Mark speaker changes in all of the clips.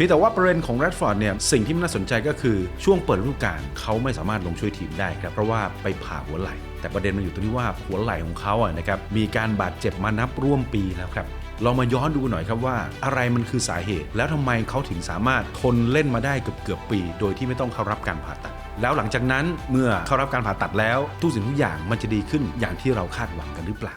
Speaker 1: พียงแต่ว่าประเด็นของแรดฟอร์ดเนี่ยสิ่งที่น่าสนใจก็คือช่วงเปิดฤดูกาลเขาไม่สามารถลงช่วยทีมได้ครับเพราะว่าไปผ่าหัวไหล่ แต่ประเด็นมันอยู่ตรงที่ว่าหัวไหล่ของเขาอะนะครับมีการบาดเจ็บมานับร่วมปีแล้วครับลองมาย้อนดูหน่อยครับว่า อะไรมันคือสาเหตุ แล้วทำไมเขาถึงสามารถทนเล่นมาได้เกือบเกือบปี โดยที่ไม่ต้องเข้ารับการผ่าตัด แล้วหลังจากนั้นเมื่อเข้ารับการผ่าตัดแล้วทุกสิ่งทุกอย่างมันจะดีขึ้นอย่างที่เราคาดหวังกันหรือเปล่า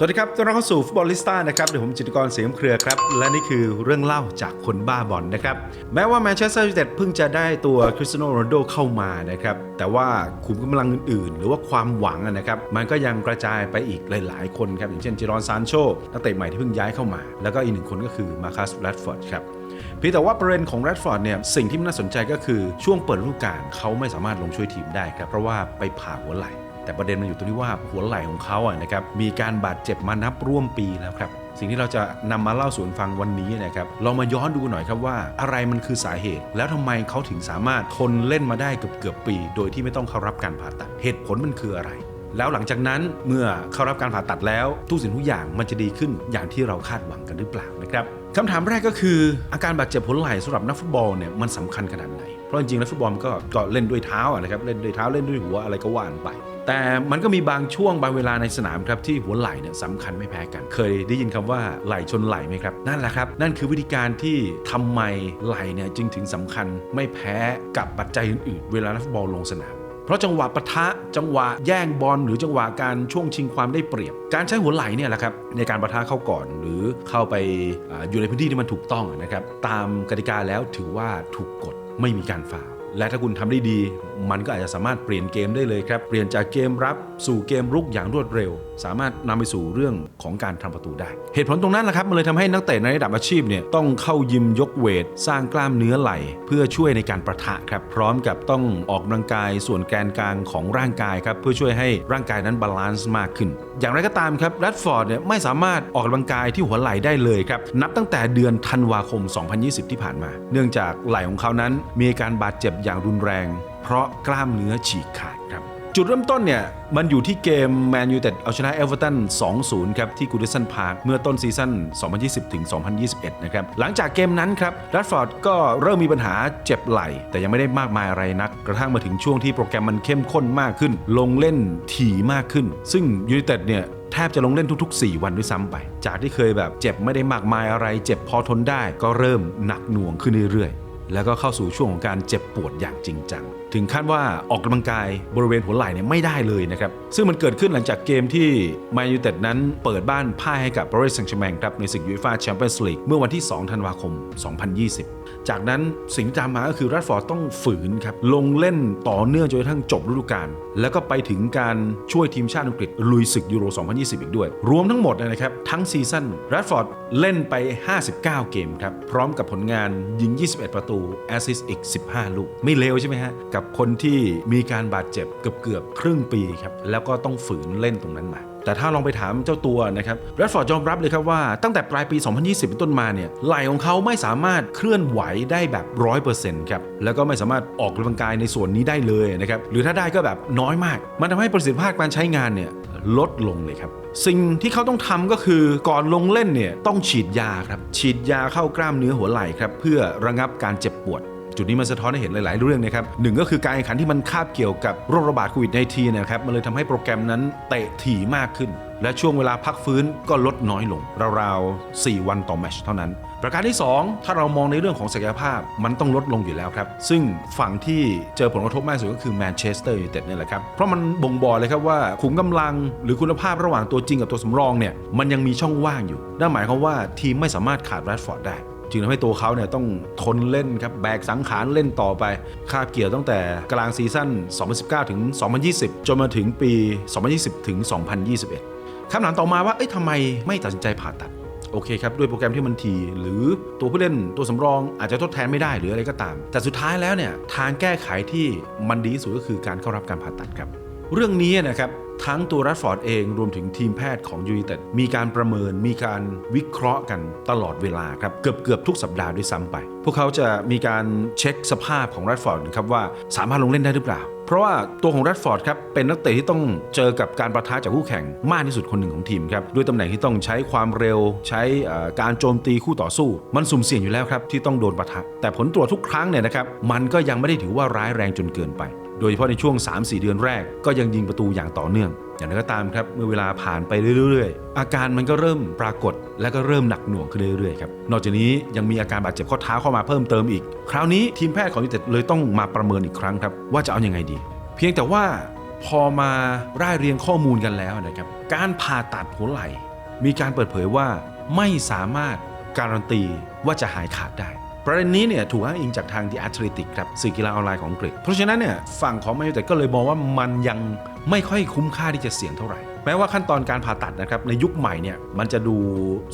Speaker 1: สวัสดีครับต้อนรับเข้าสู่ฟุตบอลลิสต้านะครับเดี๋ยวผมจิตกรเสียงเครือครับ และนี่คือเรื่องเล่าจากคนบ้าบอลนะครับ แม้ว่าแมนเชสเตอร์ยูไนเต็ดเพิ่งจะได้ตัวคริสเตียโนโรนโดเข้ามานะครับ แต่ว่าขุมกำลังอื่นๆ หรือว่าความหวังนะครับ มันก็ยังกระจายไปอีกหลาย ๆ คนครับ อย่างเช่นเจรอนซานโชนักเตะใหม่ที่เพิ่งย้ายเข้ามา แล้วก็อีกหนึ่งคนก็คือมาคัสแรดฟอร์ดครับเพียงแต่ว่าประเด็นของแรดฟอร์ดเนี่ยสิ่งที่น่าสนใจก็คือช่วงเปิดฤดูกาลเขาไม่สามารถลงช่วยทีมได้ครับเพราะว่าไปผ่าหัวไหล่ แต่ประเด็นมันอยู่ตรงที่ว่าหัวไหล่ของเขาอะนะครับมีการบาดเจ็บมานับร่วมปีแล้วครับสิ่งที่เราจะนำมาเล่าสู่ฟังวันนี้นะครับลองมาย้อนดูหน่อยครับว่า อะไรมันคือสาเหตุ แล้วทำไมเขาถึงสามารถทนเล่นมาได้เกือบเกือบปี โดยที่ไม่ต้องเข้ารับการผ่าตัดเหตุผลมันคืออะไร แล้วหลังจากนั้นเมื่อเข้ารับการผ่าตัดแล้วทุกสิ่งทุกอย่างมันจะดีขึ้นอย่างที่เราคาดหวังกันหรือเปล่านะครับคำถามแรกก็คือ อาการบาดเจ็บหัวไหล่สำหรับนักฟุตบอลเนี่ยมันสำคัญขนาดไหนเพราะจริงๆแล้วฟุตบอลก็เล่นด้วยเท้านะครับเล่นด้วยเท้าเล่นด้วยหัวอะไรก็ว่านไป แต่มันก็มีบางช่วงบางเวลาในสนามครับที่หัวไหล่เนี่ยสำคัญไม่แพ้กัน เคยได้ยินคำว่าไหล่ชนไหล่ไหมครับ นั่นแหละครับ นั่นคือวิธีการที่ทำไมไหล่เนี่ยจึงถึงสำคัญไม่แพ้กับปัจจัยอื่นๆ เวลานักฟุตบอลลงสนามเพราะจังหวะปะทะจังหวะแย่งบอลหรือจังหวะการช่วงชิงความได้เปรียบ การใช้หัวไหล่เนี่ยแหละครับในการปะทะเข้าก่อนหรือเข้าไปออยู่ในพื้นที่ที่มันถูกต้องนะครับตามกติกาแล้วถือว่าถูกกฎไม่มีการฝ่าว และถ้าคุณทำได้ดี มันก็อาจจะสามารถเปลี่ยนเกมได้เลยครับ เปลี่ยนจากเกมรับสู่เกมรุกอย่างรวดเร็ว สามารถนำไปสู่เรื่องของการทำประตูได้ เหตุผลตรงนั้นแหละครับ มันเลยทำให้นักเตะในระดับอาชีพเนี่ยต้องเข้ายิมยกเวท สร้างกล้ามเนื้อไหล่เพื่อช่วยในการประทะครับ พร้อมกับต้องออกกำลังกายส่วนแกนกลางของร่างกายครับ เพื่อช่วยให้ร่างกายนั้นบาลานซ์มากขึ้น อย่างไรก็ตามครับแรดฟอร์ดเนี่ยไม่สามารถออกกำลังกายที่หัวไหล่ได้เลยครับ นับตั้งแต่เดือนธันวาคม 2020 ที่ผ่านมา เนื่องจากไหล่ของเขานั้นมีอาการบาดเจ็บอย่างรุนแรง เพราะกล้ามเนื้อฉีกขาดครับ จุดเริ่มต้นเนี่ย มันอยู่ที่เกมแมนยูเต็ดเอาชนะเอเวอร์ตัน 2-0 ครับ ที่กูดิสันพาร์คเมื่อต้นซีซั่น 2020 ถึง 2021 นะครับ หลังจากเกมนั้นครับรัดฟอร์ดก็เริ่มมีปัญหาเจ็บไหล่ แต่ยังไม่ได้มากมายอะไรนัก กระทั่งมาถึงช่วงที่โปรแกรมมันเข้มข้นมากขึ้น ลงเล่นถี่มากขึ้น ซึ่งยูไนเต็ดเนี่ยแทบจะลงเล่นทุก ๆ 4 วันด้วยซ้ำไป จากที่เคยแบบเจ็บไม่ได้มากมายอะไร เจ็บพอทนได้ก็เริ่มหนักหน่วงขึ้นเรื่อยๆ แล้วก็เข้าสู่ช่วงของการเจ็บปวดอย่างจริงจัง ถึงขั้นว่าออกกำลังกายบริเวณหัวไหล่เนี่ยไม่ได้เลยนะครับ ซึ่งมันเกิดขึ้นหลังจากเกมที่มนยูเต็ดนั้นเปิดบ้านพ่ายให้กับ Paris Saint-Germain ครับในศึกยูฟ่าแชมเปี้ยนส์ลีกเมื่อวันที่ 2 ธันวาคม 2020 จากนั้นสิ่งที่ตามมาก็คือรัดฟอร์ดต้องฝืนครับลงเล่นต่อเนื่องจนกระทั่งจบฤดูกาลแล้วก็ไปถึงการช่วยทีมชาติอังกฤษลุยศึกยูโร 2020 อีกด้วย รวมทั้งหมดนะครับทั้งซีซั่นรัดฟอร์ดเล่นไป 59 เกมครับพร้อมกับผลงานยิง 21 ประตูแอสซิสอีก 15 ลูก ไม่เลวใช่ไหมฮะ กับคนที่มีการบาดเจ็บเกือบเกือบครึ่งปีครับ แล้วก็ต้องฝืนเล่นตรงนั้นมาแต่ถ้าลองไปถามเจ้าตัวนะครับแรดฟอร์ดยอมรับเลยครับว่าตั้งแต่ปลายปี 2020 เป็นต้นมาเนี่ยไหล่ของเขาไม่สามารถเคลื่อนไหวได้แบบ 100%ครับ แล้วก็ไม่สามารถออกกำลังกายในส่วนนี้ได้เลยนะครับ หรือถ้าได้ก็แบบน้อยมาก มันทำให้ประสิทธิภาพการใช้งานเนี่ยลดลงเลยครับ สิ่งที่เขาต้องทำก็คือก่อนลงเล่นเนี่ยต้องฉีดยาครับฉีดยาเข้ากล้ามเนื้อหัวไหล่ครับเพื่อระงับการเจ็บปวด จุดนี้มันสะท้อนให้เห็นหลาย ๆ เรื่องนะครับหนึ่งก็คือการแข่งขันที่มันคาบเกี่ยวกับโรคระบาดโควิด -19 นะครับมันเลยทำให้โปรแกรมนั้นเตะถี่มากขึ้น และช่วงเวลาพักฟื้นก็ลดน้อยลง ราวๆ 4 วันต่อแมตช์เท่านั้น ประการที่ 2 ถ้าเรามองในเรื่องของศักยภาพมันต้องลดลงอยู่แล้วครับ ซึ่งฝั่งที่เจอผลกระทบมากที่สุดก็คือแมนเชสเตอร์ยูไนเต็ดนี่แหละครับ เพราะมันบ่งบอกเลยครับว่าขุมกำลังหรือคุณภาพระหว่างตัวจริงกับตัวสำรองเนี่ยมันยังมีช่องว่างอยู่นั่นหมายความว่าทีมไม่สามารถขาดแรดฟอร์ดได้ จึงทำให้ตัวเขาเนี่ยต้องทนเล่นครับแบกสังขารเล่นต่อไป คาบเกี่ยวตั้งแต่กลางซีซั่น 2019 ถึง 2020 จนมาถึงปี 2020 ถึง 2021 คำถามต่อมาว่าเอ้ยทำไมไม่ตัดสินใจผ่าตัดโอเคครับ ด้วยโปรแกรมที่มันทีหรือตัวผู้เล่นตัวสำรองอาจจะทดแทนไม่ได้หรืออะไรก็ตาม แต่สุดท้ายแล้วเนี่ย ทางแก้ไขที่มันดีที่สุดก็คือการเข้ารับการผ่าตัดครับ เรื่องนี้นะครับ ทั้งตัวรัตฟอร์ดเองรวมถึงทีมแพทย์ของยู i นเต็ดมีการประเมินมีการวิเคราะห์กันตลอดเวลาครับเกือบเกือบทุกสัปดาห์ด้วยซ้ำไป พวกเขาจะมีการเช็คสภาพของรัตฟอร์ดครับว่าสามารถลงเล่นได้หรือเปล่าเพราะว่าตัวของแรดฟอร์ดครับเป็นนักเตะที่ต้องเจอกับการประทะจากคู่แข่งมากที่สุดคนหนึ่งของทีมครับด้วยตำแหน่งที่ต้องใช้ความเร็ว ใช้การโจมตีคู่ต่อสู้ มันสุ่มเสี่ยงอยู่แล้วครับที่ต้องโดนประทะ แต่ผลตรวจทุกครั้งเนี่ยนะครับมันก็ยังไม่ได้ถือว่าร้ายแรงจนเกินไป โดยเฉพาะในช่วง 3-4 เดือนแรกก็ยังยิงประตูอย่างต่อเนื่อง อย่างไรก็ตามครับเมื่อเวลาผ่านไปเรื่อยๆ อาการมันก็เริ่มปรากฏและก็เริ่มหนักหน่วงขึ้นเรื่อยๆครับนอกจากนี้ยังมีอาการบาดเจ็บข้อเท้าเข้ามาเพิ่มเติมอีก คราวนี้ทีมแพทย์ของยูเต็ดเลยต้องมาประเมินอีกครั้งครับว่าจะเอายังไงดี เพียงแต่ว่าพอมาร่ายเรียงข้อมูลกันแล้วนะครับการผ่าตัดหัวไหล่มีการเปิดเผยว่าไม่สามารถการันตีว่าจะหายขาดได้ ประเด็นนี้เนี่ยถูกอ้างอิงจากทาง The Athletic ครับสื่อกีฬาออนไลน์ของอังกฤษ เพราะฉะนั้นเนี่ยฝั่งของแมนยูแต่ก็เลยมองว่ามันยังไม่ค่อยคุ้มค่าที่จะเสี่ยงเท่าไหร่ แม้ว่าขั้นตอนการผ่าตัดนะครับในยุคใหม่เนี่ยมันจะดู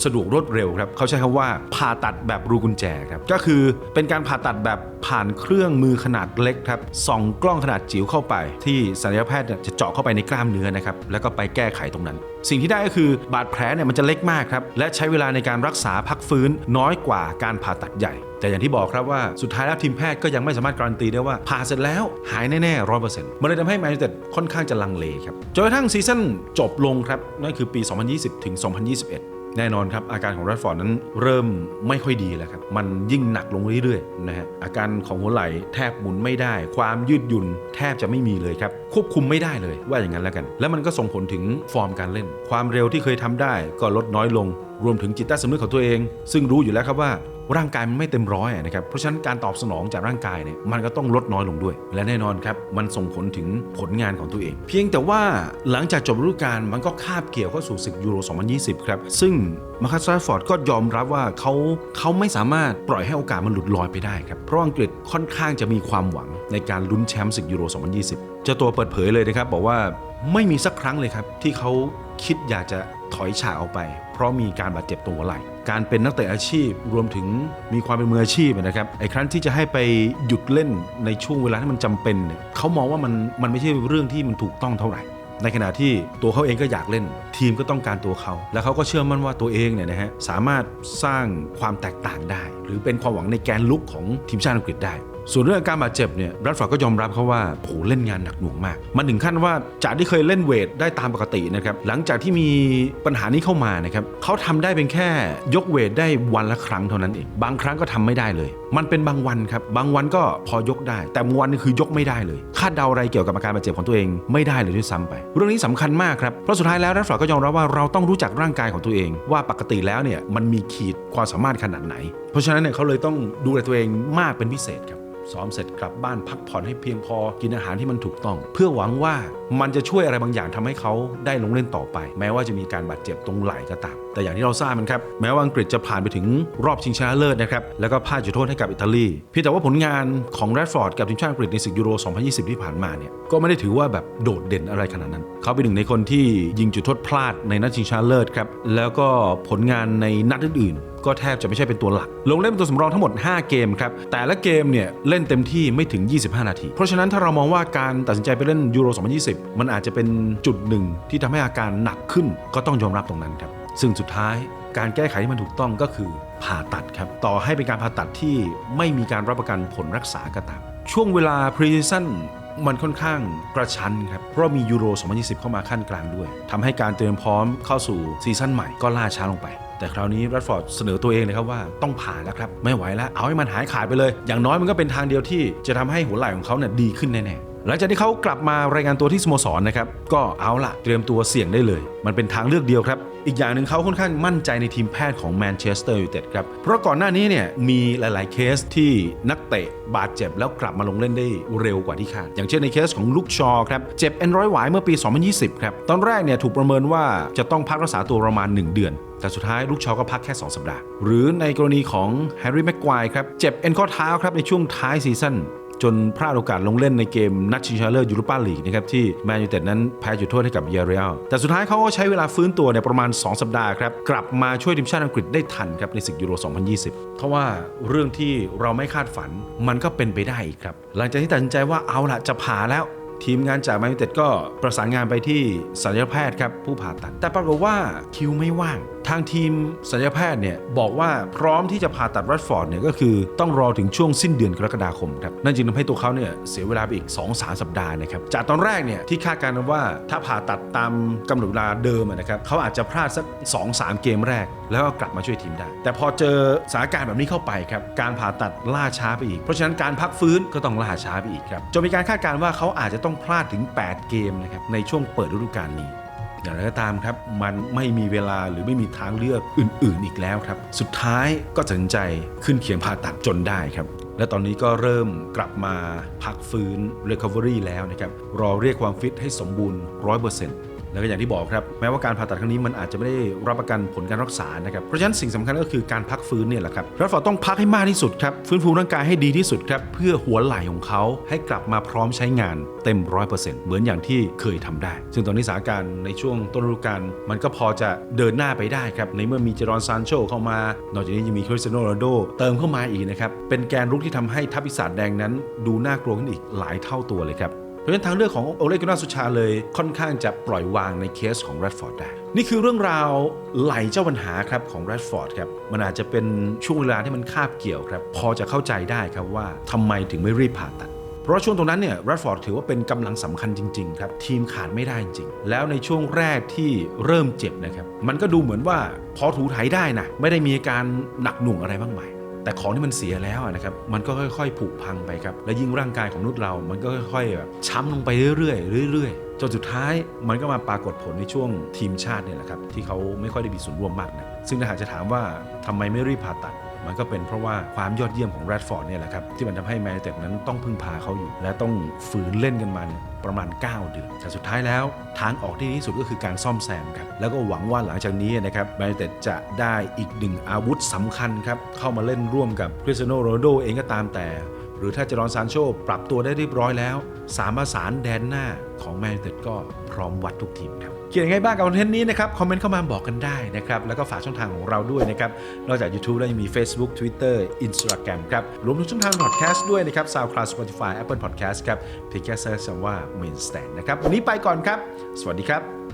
Speaker 1: สะดวกรวดเร็วครับเขาใช้คำว่าผ่าตัดแบบรูกุญแจครับก็คือเป็นการผ่าตัดแบบผ่านเครื่องมือขนาดเล็กครับส่องกล้องขนาดจิ๋วเข้าไป ที่ศัลยแพทย์จะเจาะเข้าไปในกล้ามเนื้อนะครับแล้วก็ไปแก้ไขตรงนั้น สิ่งที่ได้ก็คือบาดแผลเนี่ยมันจะเล็กมากครับ และใช้เวลาในการรักษาพักฟื้นน้อยกว่าการผ่าตัดใหญ่ แต่อย่างที่บอกครับว่าสุดท้ายแล้วทีมแพทย์ก็ยังไม่สามารถการันตีได้ว่าผ่าเสร็จแล้วหายแน่ๆร้อยเปอร์เซ็นต์มันเลยทำให้แมนยูเต็ดค่อนข้างจะลังเลครับจนกระทั่งซีซั่นจบลงครับนั่นคือปี 2020 ถึง 2021 แน่นอนครับอาการของรัดฟอร์ดนั้นเริ่มไม่ค่อยดีแล้วครับมันยิ่งหนักลงเรื่อยๆนะฮะอาการของหัวไหล่แทบหมุนไม่ได้ ความยืดหยุ่นแทบจะไม่มีเลยครับควบคุมไม่ได้เลยว่าอย่างนั้นแล้วกัน แล้วมันก็ส่งผลถึงฟอร์มการเล่น ความเร็วที่เคยทำได้ก็ลดน้อยลง รวมถึงจิตใต้สำนึกของตัวเอง ซึ่งรู้อยู่แล้วครับว่า ร่างกายมันไม่เต็มร้อยนะครับเพราะฉะนั้นการตอบสนองจากร่างกายเนี่ยมันก็ต้องลดน้อยลงด้วย และแน่นอนครับมันส่งผลถึงผลงานของตัวเอง เพียงแต่ว่าหลังจากจบฤดูกาลมันก็คาบเกี่ยวเข้าสู่ศึกยูโร 2020 ครับ ซึ่งมาคัสซาฟอร์ดก็ยอมรับว่าเขาเขาไม่สามารถปล่อยให้โอกาสมันหลุดลอยไปได้ครับเพราะอังกฤษค่อนข้างจะมีความหวังในการลุ้นแชมป์ศึกยูโร 2020 เจ้าตัวเปิดเผยเลยนะครับบอกว่าไม่มีสักครั้งเลยครับที่เขาคิดอยากจะถอยฉากออกไป เพราะมีการบาดเจ็บตรงหัวไหล่ การเป็นนักเตะอาชีพ รวมถึงมีความเป็นมืออาชีพนะครับไอ้ครั้งที่จะให้ไปหยุดเล่นในช่วงเวลาที่มันจำเป็นเนี่ยเขามองว่ามันมันไม่ใช่เรื่องที่มันถูกต้องเท่าไหร่ในขณะที่ตัวเขาเองก็อยากเล่น ทีมก็ต้องการตัวเขา แล้วเขาก็เชื่อมั่นว่าตัวเองเนี่ยนะฮะสามารถสร้างความแตกต่างได้ หรือเป็นความหวังในแกนลุกของทีมชาติอังกฤษได้ ส่วนเรื่องอาการบาดเจ็บเนี่ยรัตฟอร์ดก็ยอมรับเขาว่าโหเล่นงานหนักหน่วงมาก มันถึงขั้นว่าจากที่เคยเล่นเวทได้ตามปกตินะครับหลังจากที่มีปัญหานี้เข้ามานะครับเขาทำได้เป็นแค่ยกเวทได้วันละครั้งเท่านั้นเองบางครั้งก็ทำไม่ได้เลย มันเป็นบางวันครับบางวันก็พอยกได้ แต่บางวันนี่คือยกไม่ได้เลยคาดเดาอะไรเกี่ยวกับอาการบาดเจ็บของตัวเองไม่ได้เลยด้วยซ้ำไป เรื่องนี้สำคัญมากครับเพราะสุดท้ายแล้วรัตฟอร์ดก็ยอมรับว่าเราต้องรู้จักร่างกายของตัวเอง ว่าปกติแล้วเนี่ยมันมีขีดความสามารถขนาดไหน เพราะฉะนั้นเนี่ยเขาเลยต้องดูแลตัวเองมากเป็นพิเศษครับ ซ้อมเสร็จกลับบ้านพักผ่อนให้เพียงพอกินอาหารที่มันถูกต้อง เพื่อหวังว่ามันจะช่วยอะไรบางอย่างทำให้เขาได้ลงเล่นต่อไป แม้ว่าจะมีการบาดเจ็บตรงไหล่ก็ตาม แต่อย่างที่เราทราบมันครับแม้ว่าอังกฤษจะผ่านไปถึงรอบชิงชนะเลิศนะครับแล้วก็พลาดจุดโทษให้กับอิตาลีเพียงแต่ว่าผลงานของแรดฟอร์ดกับทีมชาติอังกฤษในศึกยูโร 2020 ที่ผ่านมาเนี่ยก็ไม่ได้ถือว่าแบบโดดเด่นอะไรขนาดนั้น เขาเป็นหนึ่งในคนที่ยิงจุดโทษพลาดในนัดชิงชนะเลิศครับแล้วก็ผลงานในนัดอื่น ก็แทบจะไม่ใช่เป็นตัวหลัก ลงเล่นเป็นตัวสำรองทั้งหมด 5 เกมครับ แต่ละเกมเนี่ยเล่นเต็มที่ไม่ถึง 25 นาที เพราะฉะนั้นถ้าเรามองว่าการตัดสินใจไปเล่นยูโร 2020 มันอาจจะเป็นจุดหนึ่งที่ทำให้อาการหนักขึ้น ก็ต้องยอมรับตรงนั้นครับ ซึ่งสุดท้ายการแก้ไขที่มันถูกต้องก็คือผ่าตัดครับ ต่อให้เป็นการผ่าตัดที่ไม่มีการรับประกันผลรักษาก็ตาม ช่วงเวลาพรีซีซั่นมันค่อนข้างกระชั้นครับ เพราะมียูโร 2020 เข้ามาขั้นกลางด้วยทำให้การเตรียมพร้อมเข้าสู่ซีซั่นใหม่ก็ล่าช้าลงไป แต่คราวนี้รัตฟอร์ดเสนอตัวเองเลยครับว่าต้องผ่านแล้วครับ ไม่ไหวแล้ว เอาให้มันหายขาดไปเลย อย่างน้อยมันก็เป็นทางเดียวที่จะทำให้หัวไหล่ของเขาเนี่ยดีขึ้นแน่ๆหลังจากที่เขากลับมารายงานตัวที่สโมสรนะครับ ก็เอาละเตรียมตัวเสี่ยงได้เลย มันเป็นทางเลือกเดียวครับ อีกอย่างหนึ่งเขาค่อนข้างมั่นใจในทีมแพทย์ของแมนเชสเตอร์ยูไนเต็ดครับ เพราะก่อนหน้านี้เนี่ยมีหลาย ๆ เคสที่นักเตะบาดเจ็บแล้วกลับมาลงเล่นได้เร็วกว่าที่คาด อย่างเช่นในเคสของลูกชอครับ เจ็บเอ็นร้อยหวายเมื่อปี 2020 ครับ ตอนแรกเนี่ยถูกประเมินว่าจะต้องพักรักษาตัวประมาณ 1 เดือน แต่สุดท้ายลูกชอก็พักแค่ 2 สัปดาห์ หรือในกรณีของแฮร์รี่แม็กควายครับเจ็บเอ็นข้อเท้าครับในช่วงท้ายซีซั่นจนพลาดโอกาสลงเล่นในเกมนัดชิงชนะเลิศยูโรปาลีกนะครับที่แมนยูเต็ดนั้นแพ้จุดโทษให้กับเยเรียลแต่สุดท้ายเขาก็ใช้เวลาฟื้นตัวเนี่ยประมาณ 2 สัปดาห์ครับ กลับมาช่วยทีมชาติอังกฤษได้ทันครับในศึกยูโร 2020 เพราะว่าเรื่องที่เราไม่คาดฝันมันก็เป็นไปได้อีกครับ หลังจากที่ตัดสินใจว่าเอาละจะผ่าแล้วทีมงานจากแมนยูเต็ดก็ประสานงานไปที่ศัลยแพทย์ครับผู้ผ่าตัด แต่ปรากฏว่าคิวไม่ว่าง ทางทีมศัลยแพทย์เนี่ยบอกว่าพร้อมที่จะผ่าตัดแรดฟอร์ดเนี่ยก็คือต้องรอถึงช่วงสิ้นเดือนกรกฎาคมครับนั่นจึงทำให้ตัวเขาเนี่ยเสียเวลาไปอีก 2-3สสัปดาห์นะครับจากตอนแรกเนี่ยที่คาดการณ์ว่าถ้าผ่าตัดตามกำหนดเวลาเดิมนะครับเขาอาจจะพลาดสัก 2-3 เกมแรก แล้วก็กลับมาช่วยทีมได้ แต่พอเจอสถานการณ์แบบนี้เข้าไปครับการผ่าตัดล่าช้าไปอีก เพราะฉะนั้นการพักฟื้นก็ต้องล่าช้าไปอีกครับจนมีการคาดการณ์ว่าเขาอาจจะต้องพลาดถึง 8 เกมนะครับในช่วงเปิดฤดูกาลนี้ อย่างไรก็ตามครับ มันไม่มีเวลาหรือไม่มีทางเลือกอื่น ๆ อีกแล้วครับ สุดท้ายก็ตัดสินใจขึ้นเขียงผ่าตัดจนได้ครับและตอนนี้ก็เริ่มกลับมาพักฟื้น recovery แล้วนะครับ รอเรียกความฟิตให้สมบูรณ์ 100% แล้วก็อย่างที่บอกครับแม้ว่าการผ่าตัดครั้งนี้มันอาจจะไม่ได้รับประกันผลการรักษานะครับเพราะฉะนั้นสิ่งสำคัญก็คือการพักฟื้นเนี่ยแหละครับรัฟฟอร์ดต้องพักให้มากที่สุดครับฟื้นฟูร่างกายให้ดีที่สุดครับเพื่อหัวไหล่ของเขาให้กลับมาพร้อมใช้งานเต็ม100%เปอร์เซ็นต์เหมือนอย่างที่เคยทำได้ ซึ่งตอนนี้สถานการณ์ในช่วงต้นฤดูกาลมันก็พอจะเดินหน้าไปได้ครับในเมื่อมีเจรอนซานโชเข้ามา นอกจากนี้ยังมีคริสเตียโนโรนโดเติมเข้ามาอีกนะครับเป็นแกนรุกที่ทำให้ทัพปีศาจแดงนั้น ดูน่ากลัวขึ้นอีกหลายเท่าตัวเลยครับ เพราะฉะนั้นทางเลือกของโอเลกุนาสุชาเลยค่อนข้างจะปล่อยวางในเคสของแรดฟอร์ดได้ นี่คือเรื่องราวไหลเจ้าปัญหาครับของแรดฟอร์ดครับมันอาจจะเป็นช่วงเวลาที่มันคาบเกี่ยวครับพอจะเข้าใจได้ครับว่าทำไมถึงไม่รีบผ่าตัดเพราะว่าช่วงตรงนั้นเนี่ยแรดฟอร์ดถือว่าเป็นกำลังสำคัญจริงๆครับทีมขาดไม่ได้จริงๆแล้วในช่วงแรกที่เริ่มเจ็บนะครับ มันก็ดูเหมือนว่าพอถูไถได้นะไม่ได้มีอาการหนักหน่วงอะไรบ้างไหม แต่ของที่มันเสียแล้วนะครับมันก็ค่อย ๆ ผุพังไปครับและยิ่งร่างกายของมนุษย์เรา มันก็ค่อยๆแบบช้ำลงไปเรื่อยๆเรื่อยๆจนสุดท้ายมันก็มาปรากฏผลในช่วงทีมชาติเนี่ยแหละครับที่เขาไม่ค่อยได้มีส่วนร่วมมากนะซึ่งถ้าหากจะถามว่าทำไมไม่รีบผ่าตัด มันก็เป็นเพราะว่าความยอดเยี่ยมของแรดฟอร์ดเนี่ยแหละครับที่มันทำให้แมนเต็ดนั้นต้องพึ่งพาเขาอยู่ และต้องฝืนเล่นกันมาเนี่ยประมาณ 9 เดือน แต่สุดท้ายแล้วทางออกที่ดีที่สุดก็คือการซ่อมแซมครับ แล้วก็หวังว่าหลังจากนี้นะครับแมนเต็ดจะได้อีกหนึ่งอาวุธสำคัญครับเข้ามาเล่นร่วมกับคริสเตียโนโรนัลโดเองก็ตามแต่ หรือถ้าเจรอนซานโชปรับตัวได้เรียบร้อยแล้ว สามประสานแดนหน้าของแมนยูเต็ดก็พร้อมวัดทุกทีมครับเขียนยังไงบ้างกับคอนเทนต์นี้นะครับ คอมเมนต์เข้ามาบอกกันได้นะครับ แล้วก็ฝากช่องทางของเราด้วยนะครับ นอกจาก YouTube แล้วยังมี Facebook Twitter Instagram ครับ รวมถึงช่องทาง podcast ด้วยนะครับ SoundCloud Spotify Apple Podcast ครับเพียงแค่เซิร์ชคำว่า Main Stand นะครับ วันนี้ไปก่อนครับ สวัสดีครับ